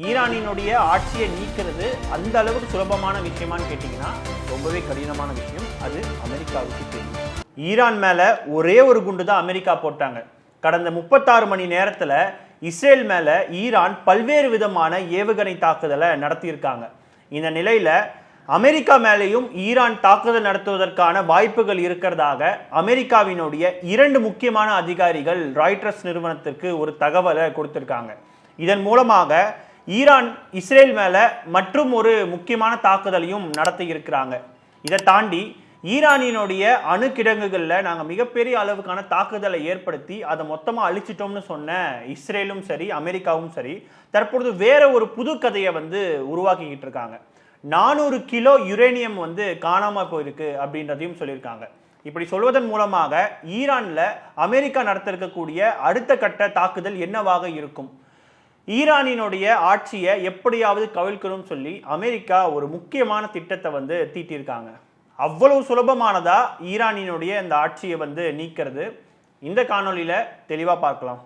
ஈரானினுடைய ஆட்சியை நீக்கிறது அந்த அளவுக்கு சுலபமான விஷயமான்னு கேட்டிங்கன்னா ரொம்பவே கடினமான விஷயம். அது அமெரிக்காவுக்கு தெரியும். ஈரான் மேலே ஒரே ஒரு குண்டு தான் அமெரிக்கா போட்டாங்க. கடந்த முப்பத்தாறு மணி நேரத்தில் இஸ்ரேல் மேலே ஈரான் பல்வேறு விதமான ஏவுகணை தாக்குதலை நடத்தியிருக்காங்க. இந்த நிலையில் அமெரிக்கா மேலேயும் ஈரான் தாக்குதல் நடத்துவதற்கான வாய்ப்புகள் இருக்கிறதாக அமெரிக்காவினுடைய இரண்டு முக்கியமான அதிகாரிகள் ராய்டர்ஸ் நிறுவனத்திற்கு ஒரு தகவலை கொடுத்திருக்காங்க. இதன் மூலமாக ஈரான் இஸ்ரேல் மேலே மற்றும் ஒரு முக்கியமான தாக்குதலையும் நடத்தி இருக்கிறாங்க. இதை தாண்டி ஈரானினுடைய அணு கிடங்குகளில் நாங்கள் மிகப்பெரிய அளவுக்கான தாக்குதலை ஏற்படுத்தி அதை மொத்தமாக அழிச்சிட்டோம்னு சொன்ன இஸ்ரேலும் சரி அமெரிக்காவும் சரி தற்பொழுது வேற ஒரு புது கதையை வந்து உருவாக்கிக்கிட்டு இருக்காங்க. நானூறு கிலோ யுரேனியம் வந்து காணாமல் போயிருக்கு அப்படின்றதையும் சொல்லியிருக்காங்க. இப்படி சொல்வதன் மூலமாக ஈரானில் அமெரிக்கா நடத்திருக்கக்கூடிய அடுத்த கட்ட தாக்குதல் என்னவாக இருக்கும்? ஈரானினுடைய ஆட்சியை எப்படியாவது கவிழ்க்கணும்னு சொல்லி அமெரிக்கா ஒரு முக்கியமான திட்டத்தை வந்து தீட்டியிருக்காங்க. அவ்வளவு சுலபமானதா ஈரானினுடைய இந்த ஆட்சியை வந்து நீக்கிறது? இந்த காணொலியில் தெளிவாக பார்க்கலாம்.